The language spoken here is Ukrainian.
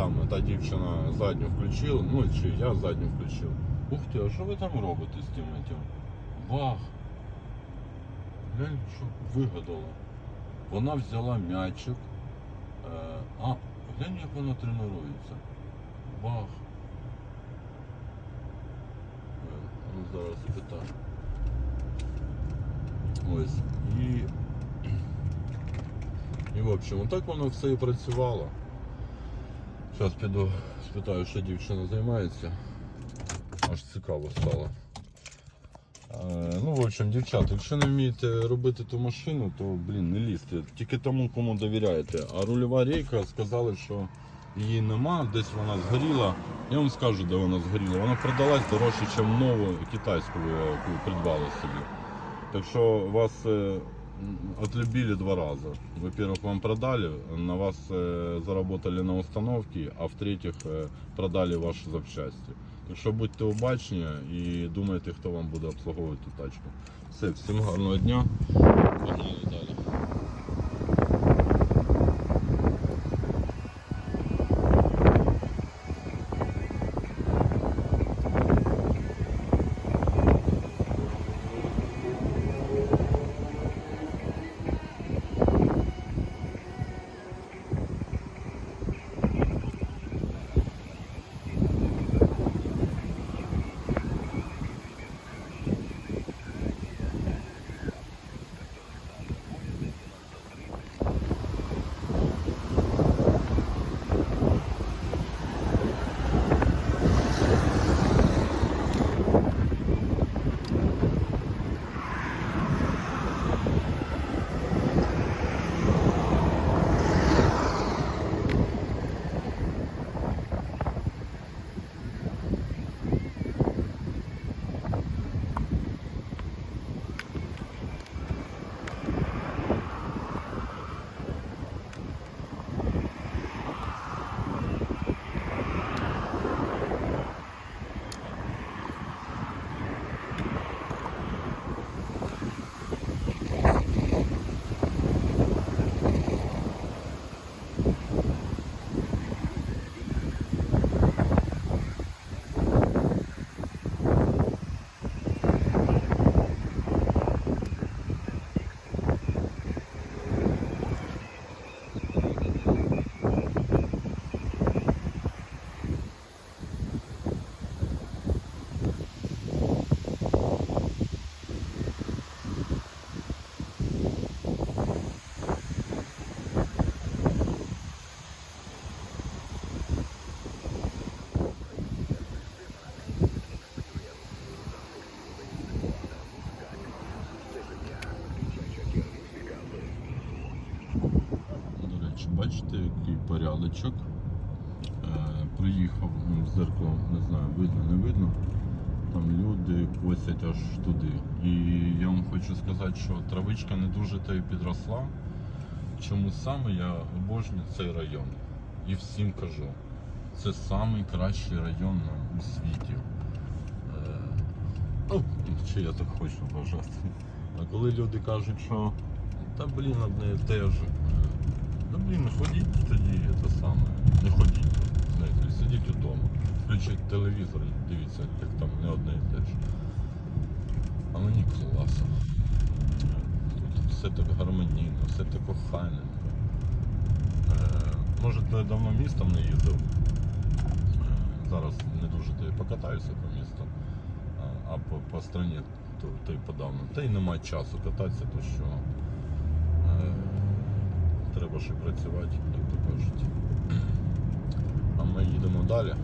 там та дівчина задню включила, ну чи я задню включив. Ух ти, а що ви там робите з тим этим? Бах! Глянь, що вигадала. Вона взяла м'ячик. Е, а, глянь, як вона тренується. Бах. Е, Ну, зараз питаю. Ось. І. І в общем, отак воно все і працювало. Зараз піду спитаю, що дівчина займається. Аж цікаво стало. Е, Ну, в общем, дівчата, якщо не вмієте робити ту машину, то блін, не лізьте. Тільки тому, кому довіряєте. А рульова рейка сказали, що її нема, десь вона згоріла. Я вам скажу, де вона згоріла. Вона продалась дорожче, ніж нову китайську яку придбали собі. Так що вас е, отлюбили два раза. Во-первых, вам продали, на вас э, заработали на установке, а в-третьих, э, продали ваші запчасті. Так що будьте обачні і думайте, хто вам буде обслуговувати ту тачку. Все, всім гарного дня. Погнали далі. Бачите, який порядочок. Е, приїхав ну, в зеркало, не знаю, видно, не видно. Там люди косять аж туди. І я вам хочу сказати, що травичка не дуже та й підросла. Чому саме я обожнюю цей район. І всім кажу, це найкращий район у світі. Е, ну, чи я так хочу вважати. А коли люди кажуть, що та блін, одне і те ж. Та блін, ходіть тоді це саме. Не ходіть. Включіть телевізор дивіться, як там не одне і те ж. А мені класно. Тут все так гармонійно, все так охайненько. Е, може, ти давно містом не їздив. Е, Зараз не дуже то покатаюся по місту, а, а по, по страні то, то й подавно. Та й немає часу кататися, то що е, треба ще працювати, як то кажуть. А ми їдемо далі.